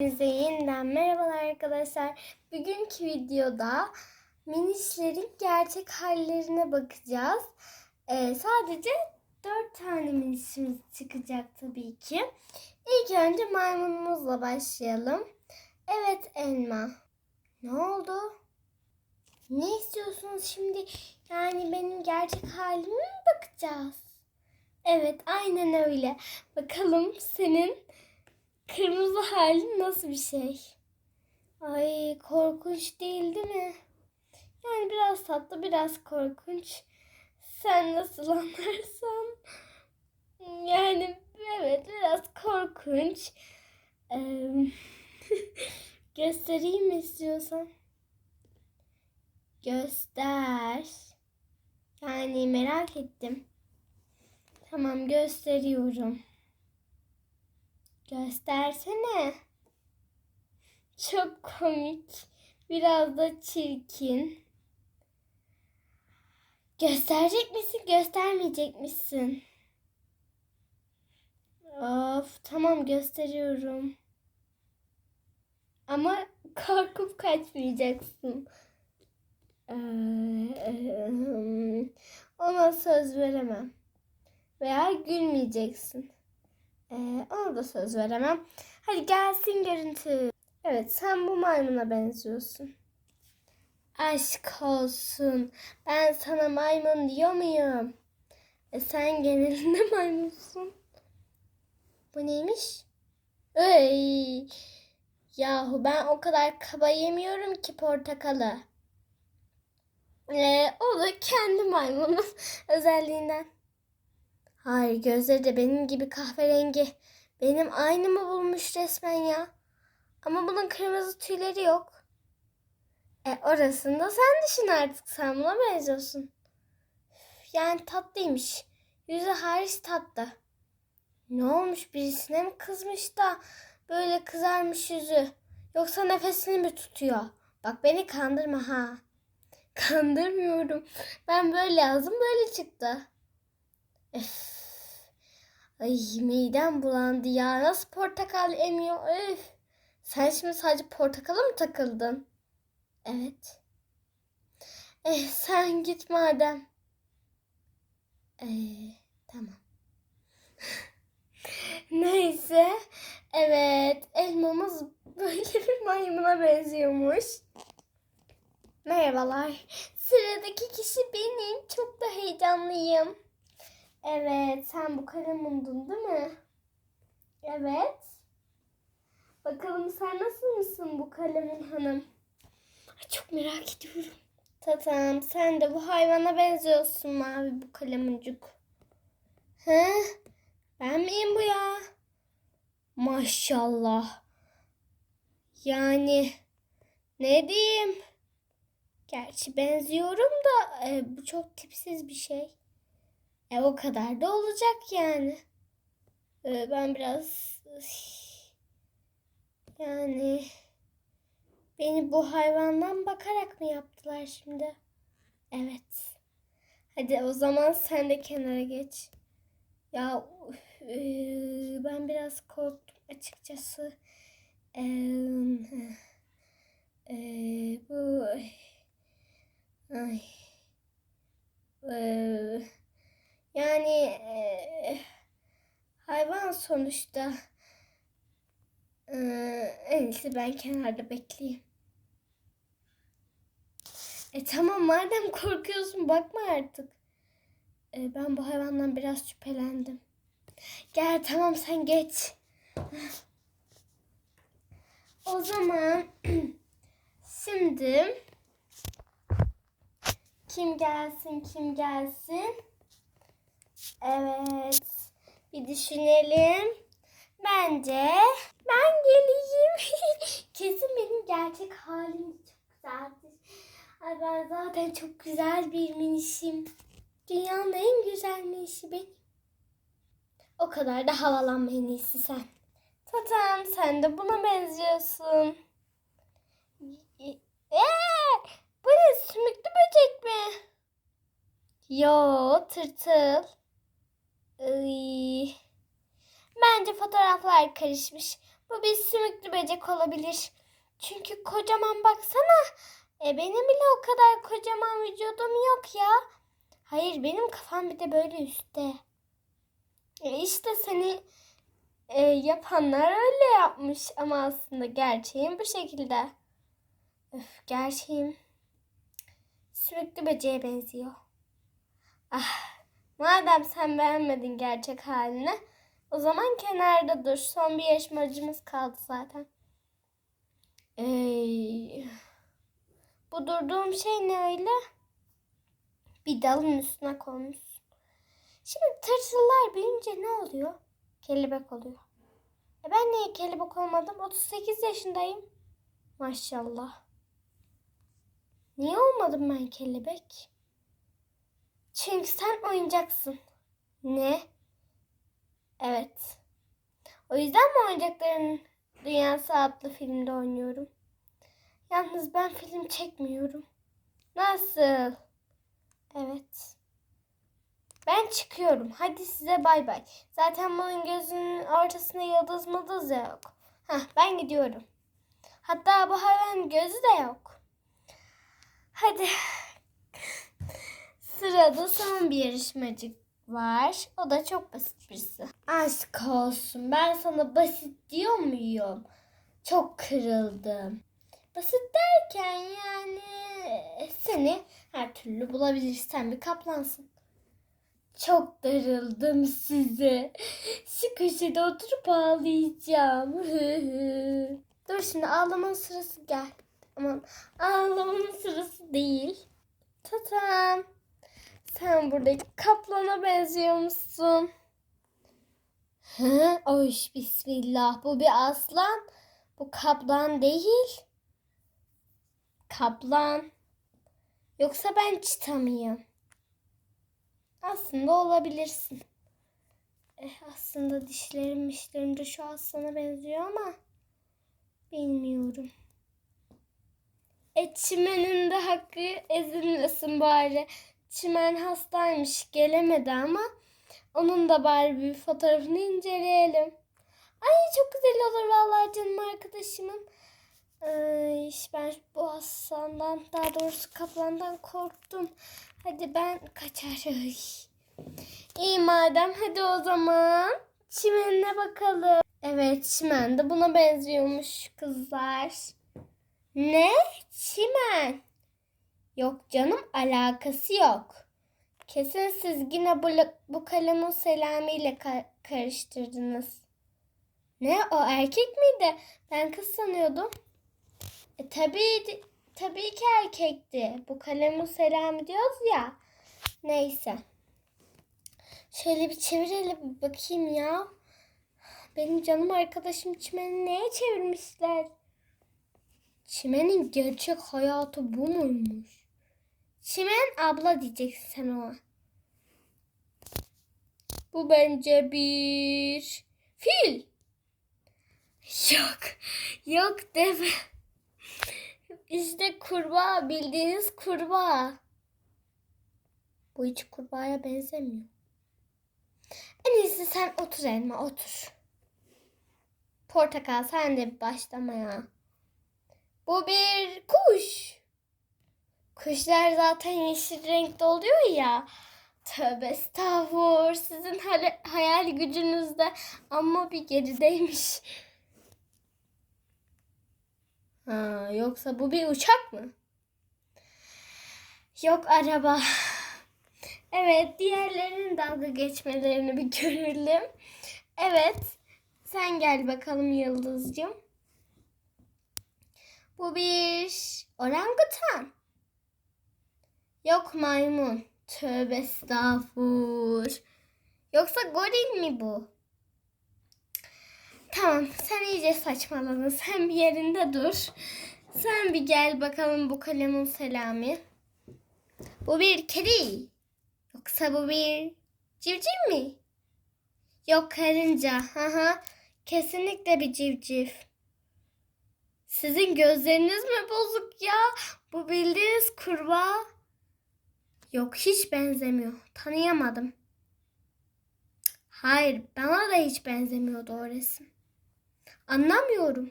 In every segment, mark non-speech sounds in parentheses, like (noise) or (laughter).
Hepinize yeniden merhabalar arkadaşlar. Bugünkü videoda minişlerin gerçek hallerine bakacağız. Ee, sadece 4 tane minişimiz çıkacak tabii ki. İlk önce maymunumuzla başlayalım. Evet elma. Ne oldu? Ne istiyorsunuz şimdi? Yani benim gerçek halime mi bakacağız? Evet aynen öyle. Bakalım senin Kırmızı halin nasıl bir şey? Ay korkunç değil değil mi? Yani biraz tatlı biraz korkunç. Sen nasıl (laughs) anlarsan. Yani evet biraz korkunç. Ee, (laughs) göstereyim mi istiyorsan? Göster. Yani merak ettim. Tamam gösteriyorum. Göstersene. Çok komik. Biraz da çirkin. Gösterecek misin, göstermeyecek misin? Of, tamam gösteriyorum. Ama korkup kaçmayacaksın. Ee, ona söz veremem. Veya gülmeyeceksin. Ee, ona da söz veremem. Hadi gelsin görüntü. Evet sen bu maymuna benziyorsun. Aşk olsun. Ben sana maymun diyor muyum? E sen genelinde (laughs) maymunsun. Bu neymiş? Ey! Yahu ben o kadar kaba yemiyorum ki portakalı. Ee, o da kendi maymunun (laughs) özelliğinden. Hayır gözleri de benim gibi kahverengi. Benim aynımı bulmuş resmen ya. Ama bunun kırmızı tüyleri yok. E orasını da sen düşün artık. Sen buna benziyorsun. Yani tatlıymış. Yüzü hariç tatlı. Ne olmuş birisine mi kızmış da böyle kızarmış yüzü. Yoksa nefesini mi tutuyor? Bak beni kandırma ha. Kandırmıyorum. Ben böyle yazdım böyle çıktı. Öf. Ay midem bulandı ya. Nasıl portakal emiyor? Öf. Sen şimdi sadece portakala mı takıldın? Evet. Eh sen git madem. Ee, tamam. (laughs) Neyse. Evet. Elmamız böyle bir maymuna benziyormuş. Merhabalar. Sıradaki kişi benim. Çok da heyecanlıyım. Evet, sen bu kalem umdun değil mi? Evet. Bakalım sen nasıl mısın bu kalemin hanım? Ay, çok merak ediyorum. Tatam, sen de bu hayvana benziyorsun mavi bu kalemuncuk. He? Ben miyim bu ya? Maşallah. Yani ne diyeyim? Gerçi benziyorum da e, bu çok tipsiz bir şey. E o kadar da olacak yani. E, ben biraz yani beni bu hayvandan bakarak mı yaptılar şimdi? Evet. Hadi o zaman sen de kenara geç. Ya e, ben biraz korktum açıkçası. E, e, bu ay, e, yani e, hayvan sonuçta. E, en iyisi ben kenarda bekleyeyim. E tamam madem korkuyorsun bakma artık. E, ben bu hayvandan biraz şüphelendim. Gel tamam sen geç. O zaman (clears throat) şimdi kim gelsin kim gelsin? Evet. Bir düşünelim. Bence ben geleyim. (laughs) Kesin benim gerçek halim çok güzeldir. Ay ben zaten çok güzel bir minişim. Dünyanın en güzel minişi benim. O kadar da havalanma en iyisi sen. Tatam sen de buna benziyorsun. Eee, bu ne sümüklü böcek mi? Yo tırtıl. Bence fotoğraflar karışmış. Bu bir sümüklü böcek olabilir. Çünkü kocaman baksana. E benim bile o kadar kocaman vücudum yok ya. Hayır benim kafam bir de böyle üstte. E işte seni e, yapanlar öyle yapmış ama aslında gerçeğim bu şekilde. Öf gerçeğim sümüklü böceğe benziyor. Ah madem sen beğenmedin gerçek halini o zaman kenarda dur. Son bir yarışmacımız kaldı zaten. Ey. Bu durduğum şey ne öyle? Bir dalın üstüne konmuş. Şimdi tırtıllar büyüyünce ne oluyor? Kelebek oluyor. E ben niye kelebek olmadım? 38 yaşındayım. Maşallah. Niye olmadım ben kelebek? Çünkü sen oyuncaksın. Ne? Evet. O yüzden mi oyuncakların Dünyası adlı filmde oynuyorum? Yalnız ben film çekmiyorum. Nasıl? Evet. Ben çıkıyorum. Hadi size bay bay. Zaten bunun gözünün ortasında yıldız mıldız da yok. Hah ben gidiyorum. Hatta bu hayvan gözü de yok. Hadi. Sırada son bir yarışmacı var. O da çok basit birisi. Aşk olsun. Ben sana basit diyor muyum? Çok kırıldım. Basit derken yani seni her türlü bulabilirsen bir kaplansın. Çok darıldım size. Şu köşede oturup ağlayacağım. (laughs) Dur şimdi ağlamanın sırası gel. Aman ağlamanın sırası değil. Tatam. Sen buradaki kaplana benziyormuşsun. Hı? Oy bismillah. Bu bir aslan. Bu kaplan değil. Kaplan. Yoksa ben çita mıyım? Aslında olabilirsin. Eh, aslında dişlerim dişlerim de şu aslana benziyor ama bilmiyorum. E çimenin de hakkı ezilmesin bari. Çimen hastaymış gelemedi ama onun da bari bir fotoğrafını inceleyelim. Ay çok güzel olur vallahi canım arkadaşımın. Ay, ben bu aslandan daha doğrusu kaplandan korktum. Hadi ben kaçar. Ay. İyi madem hadi o zaman çimenine bakalım. Evet çimen de buna benziyormuş kızlar. Ne? Çimen. Yok canım alakası yok. Kesin siz yine bu, bu kalemun Selami ile ka- karıştırdınız. Ne o erkek miydi? Ben kız sanıyordum. E tabii tabii ki erkekti. Bu kalemun Selami diyoruz ya. Neyse. Şöyle bir çevirelim bir bakayım ya. Benim canım arkadaşım çimeni neye çevirmişler? Çimenin gerçek hayatı bu muymuş? Çimen abla diyeceksin sen ona. Bu bence bir fil. Yok. Yok deme. İşte kurbağa bildiğiniz kurbağa. Bu hiç kurbağaya benzemiyor. En iyisi sen otur elma otur. Portakal sen de başlama ya. Bu bir kuş. Kuşlar zaten yeşil renkte oluyor ya. Tövbe estağfurullah. Sizin hayal gücünüzde ama bir gerideymiş. Ha, yoksa bu bir uçak mı? Yok araba. Evet diğerlerinin dalga geçmelerini bir görelim. Evet sen gel bakalım Yıldızcığım. Bu bir orangutan. Yok maymun. Tövbe estağfur. Yoksa goril mi bu? Tamam sen iyice saçmaladın. Sen bir yerinde dur. Sen bir gel bakalım bu kalemun selami. Bu bir kedi. Yoksa bu bir civciv mi? Yok karınca. Haha. Kesinlikle bir civciv. Sizin gözleriniz mi bozuk ya? Bu bildiğiniz kurbağa. Yok hiç benzemiyor. Anlamıyorum.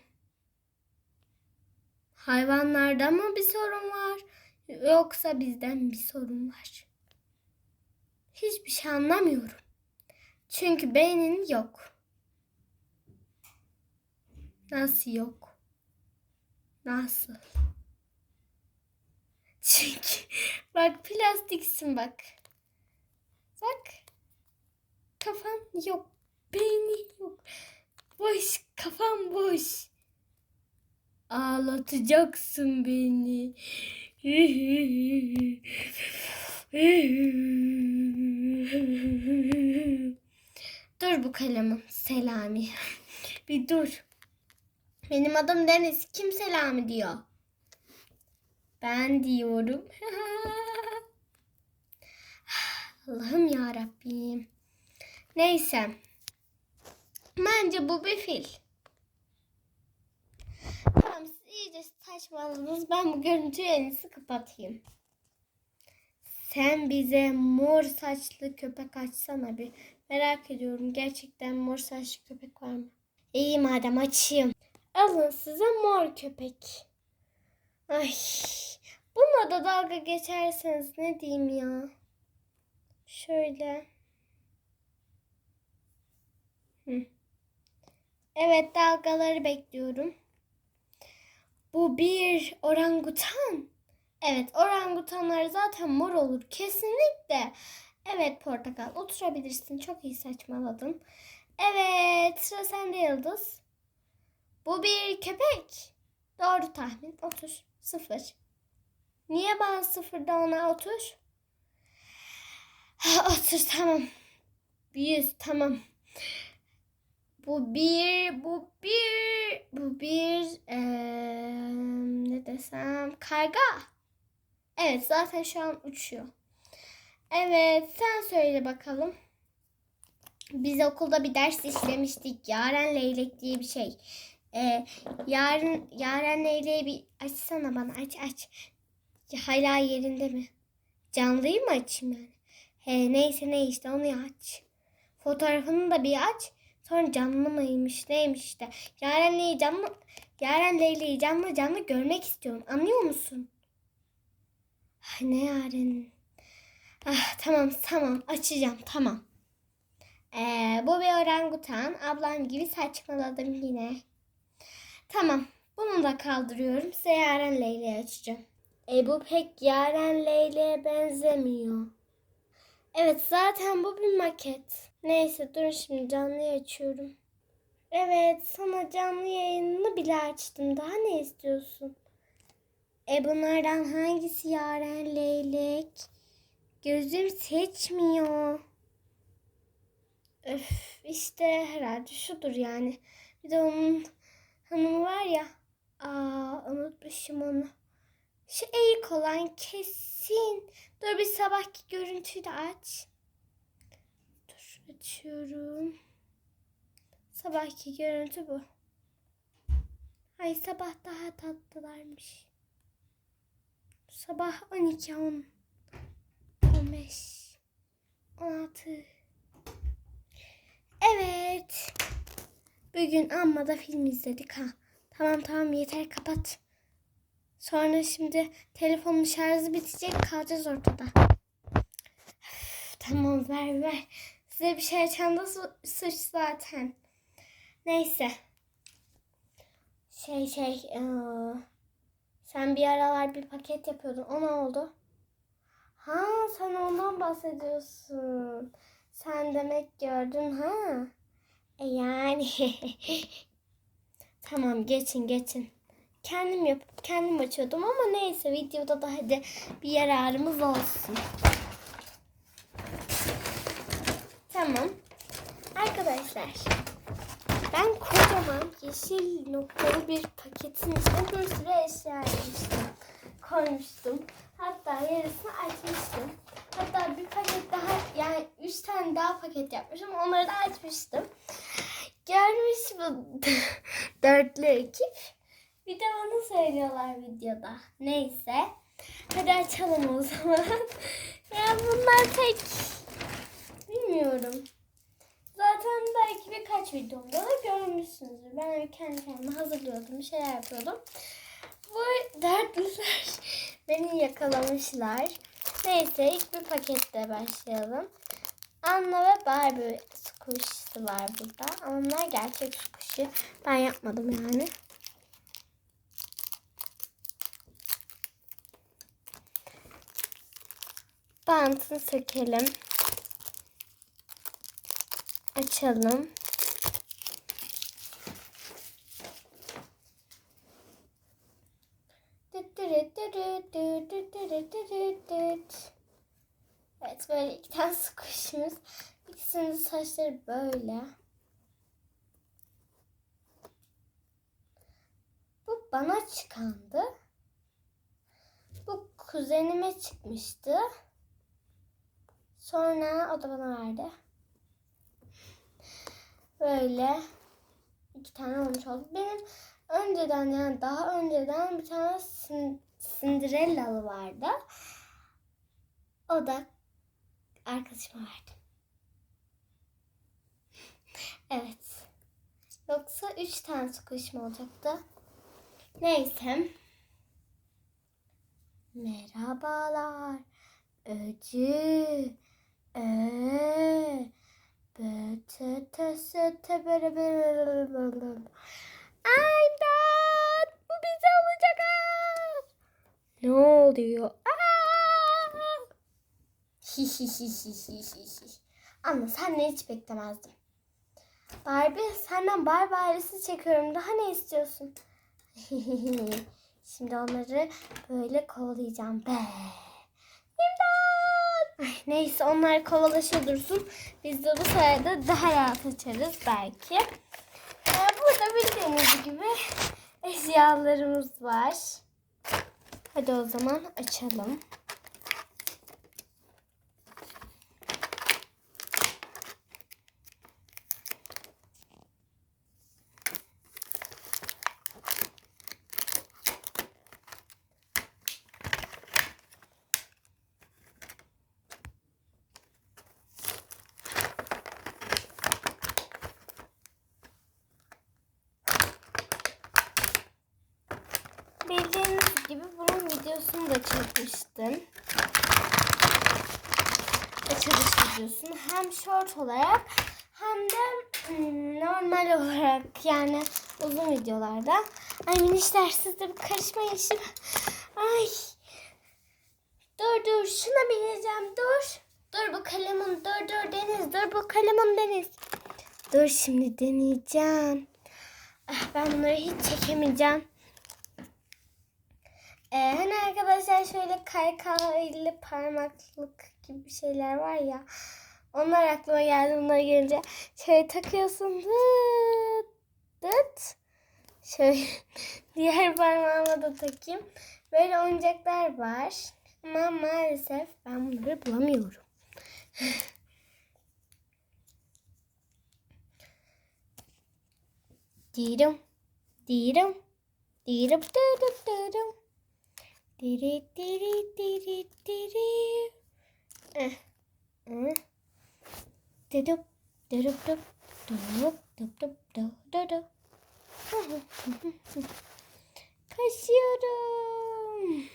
Hayvanlarda mı bir sorun var yoksa bizden bir sorun var? Hiçbir şey anlamıyorum. Çünkü beynin yok. Nasıl yok? Nasıl? Çünkü bak plastiksin bak. Bak. Kafan yok. Beynin yok. Boş. Kafan boş. Ağlatacaksın beni. Dur bu kalemim. Selami. Bir dur. Benim adım Deniz. Kim Selami diyor? Ben diyorum. (laughs) Allah'ım ya Rabbim. Neyse. Bence bu bir fil. Tamam siz iyice saçmaladınız. Ben bu görüntüyü en iyisi kapatayım. Sen bize mor saçlı köpek açsana bir. Merak ediyorum gerçekten mor saçlı köpek var mı? İyi madem açayım. Alın size mor köpek. Ay. Bununla da dalga geçerseniz ne diyeyim ya. Şöyle. Hı. Evet dalgaları bekliyorum. Bu bir orangutan. Evet orangutanlar zaten mor olur. Kesinlikle. Evet portakal oturabilirsin. Çok iyi saçmaladın. Evet sıra sende Yıldız. Bu bir köpek. Doğru tahmin. Otur. Sıfır. Niye bana sıfırda ona otur? Ha, otur tamam. Yüz tamam. Bu bir, bu bir, bu bir, eee, ne desem, karga. Evet, zaten şu an uçuyor. Evet, sen söyle bakalım. Biz okulda bir ders işlemiştik. Yaren leylek diye bir şey. Ee, yarın, yaren leyleği bir açsana bana. Aç aç. Hala yerinde mi? Canlıyı mı açayım yani? He, neyse ne işte onu aç. Fotoğrafını da bir aç. Sonra canlı mıymış neymiş işte. Yaren Leyli canlı, Yaren Leyli'yi canlı canlı görmek istiyorum. Anlıyor musun? Ah, ne Yaren? Ah, tamam tamam açacağım tamam. Ee, bu bir orangutan. Ablam gibi saçmaladım yine. Tamam. Bunu da kaldırıyorum. Size Yaren Leyli'yi açacağım. E bu pek Yaren Leyli'ye benzemiyor. Evet zaten bu bir maket. Neyse dur şimdi canlı açıyorum. Evet sana canlı yayınını bile açtım. Daha ne istiyorsun? E bunlardan hangisi Yaren Leylek? Gözüm seçmiyor. Öf işte herhalde şudur yani. Bir de onun hanımı var ya. Aa unutmuşum onu. Şu eğik olan kesin. Dur bir sabahki görüntüyü de aç. Dur açıyorum. Sabahki görüntü bu. Ay sabah daha tatlılarmış. Sabah 12 10 15 16 Evet. Bugün amma da film izledik ha. Tamam tamam yeter kapat. Sonra şimdi telefonun şarjı bitecek kalacağız ortada. Üf, tamam ver ver. Size bir şey açan da su- suç zaten. Neyse. Şey şey. eee, sen bir aralar bir paket yapıyordun. O ne oldu? Ha sen ondan bahsediyorsun. Sen demek gördün ha. E yani. (laughs) tamam geçin geçin. Kendim yapıp kendim açıyordum ama neyse videoda da hadi bir yararımız olsun. Tamam. Arkadaşlar ben kocaman yeşil noktalı bir paketin içine bir sürü eşya yapmıştım. Koymuştum. Hatta yarısını açmıştım. Hatta bir paket daha yani üç tane daha paket yapmışım. Onları da açmıştım. Gelmiş bu (laughs) dörtlü ekip. Bir de bana söylüyorlar videoda. Neyse. Hadi açalım o zaman. (laughs) ya bunlar pek bilmiyorum. Zaten belki birkaç videomda da görmüşsünüzdür. Ben kendi kendime hazırlıyordum, bir şeyler yapıyordum. Bu dertliler (laughs) beni yakalamışlar. Neyse ilk bir pakette başlayalım. Anna ve Barbie squish'ı var burada. Ama bunlar gerçek squish'i. Ben yapmadım yani. Bantını sökelim. Açalım. Evet böyle iki tane squishimiz. İkisinin de saçları böyle. Bu bana çıkandı. Bu kuzenime çıkmıştı. Sonra o da bana verdi. Böyle iki tane olmuş oldu. Benim önceden yani daha önceden bir tane Cin- Cinderellalı vardı. O da arkadaşıma verdim. Evet. Yoksa üç tane squishim olacaktı. Neyse. Merhabalar. Öcü. Ee, İmdat! Bu bize olacak. Ne oluyor? Aa! Ama senden hiç beklemezdim. Barbie senden Barbie ailesi çekiyorum. Daha ne istiyorsun? (laughs) Şimdi onları böyle kovalayacağım. Be. İmdat! Ay, neyse onlar kovalaşıyor dursun. Biz de bu sayede daha rahat açarız belki. Ee, burada bildiğiniz gibi eşyalarımız var. Hadi o zaman açalım. Bildiğiniz gibi bunun videosunu da çekmiştim. Açılış videosunu hem short olarak hem de hmm, normal olarak yani uzun videolarda. Ay minişler siz de bir karışmayın şimdi. Ay. Dur dur şuna bineceğim dur. Dur bu kalemin dur dur Deniz dur bu kalemin Deniz. Dur şimdi deneyeceğim. Ah, ben bunları hiç çekemeyeceğim. Ee, hani arkadaşlar şöyle kaykaylı parmaklık gibi şeyler var ya. Onlar aklıma geldi. Bunları görünce şöyle takıyorsun. Dıt, dıt. Şöyle (laughs) diğer parmağıma da takayım. Böyle oyuncaklar var. Ama maalesef ben bunları bulamıyorum. (laughs) Dirim, dirim, dirim, dirim, dirim. Diri diri diri diri. Eh. Eh. Dudup dudup dup dudup dup dup dup dudup. (laughs) Kaşıyorum.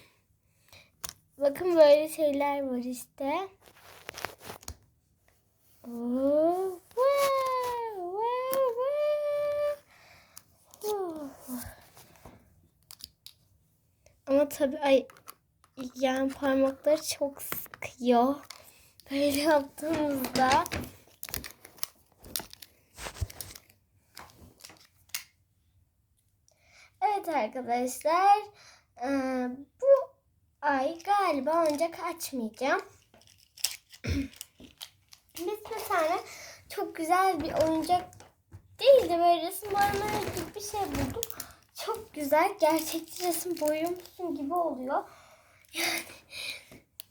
Bakın böyle şeyler var işte. Oo, wow, tabii ay yani parmakları çok sıkıyor. Böyle yaptığımızda. Evet arkadaşlar. eee, bu ay galiba oyuncak açmayacağım. (clears throat) Biz bir tane çok güzel bir oyuncak değil de böyle resim gibi bir şey buldum. Çok güzel. Gerçekçi resim boyuyormuşsun gibi oluyor. Yani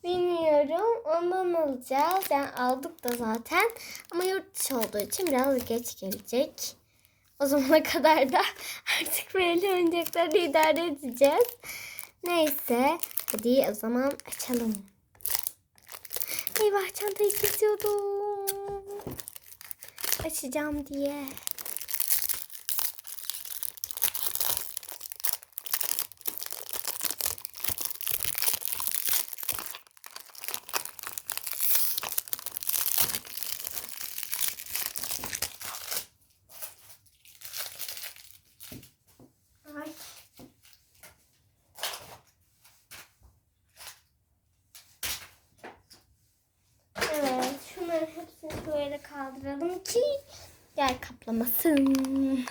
bilmiyorum. Ondan alacağız. Yani aldık da zaten. Ama yurt dışı olduğu için biraz geç gelecek. O zamana (laughs) kadar da artık böyle oyuncaklarla idare edeceğiz. Neyse. Hadi o zaman açalım. Eyvah çantayı kesiyordum. açacağım diye. Ay. Evet, şunların hepsini şöyle kaldıralım ki yer kaplamasın.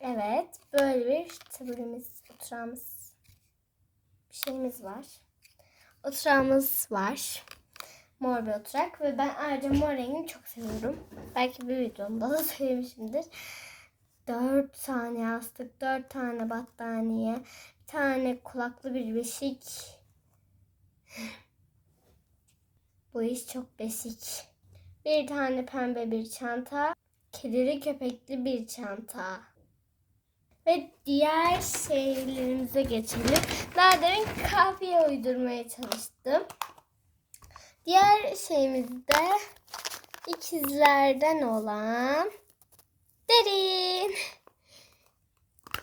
Evet, böyle bir taburemiz, oturağımız, bir şeyimiz var. Oturağımız var. Mor bir oturak ve ben ayrıca mor rengini çok seviyorum. Belki bir videomda da (laughs) söylemişimdir. Dört tane yastık, dört tane battaniye, bir tane kulaklı bir beşik. (laughs) Bu iş çok besik. Bir tane pembe bir çanta, kedili köpekli bir çanta. Ve diğer şeylerimize geçelim. Daha demin kahveye uydurmaya çalıştım. Diğer şeyimiz de ikizlerden olan derin.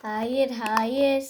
Hayır hayır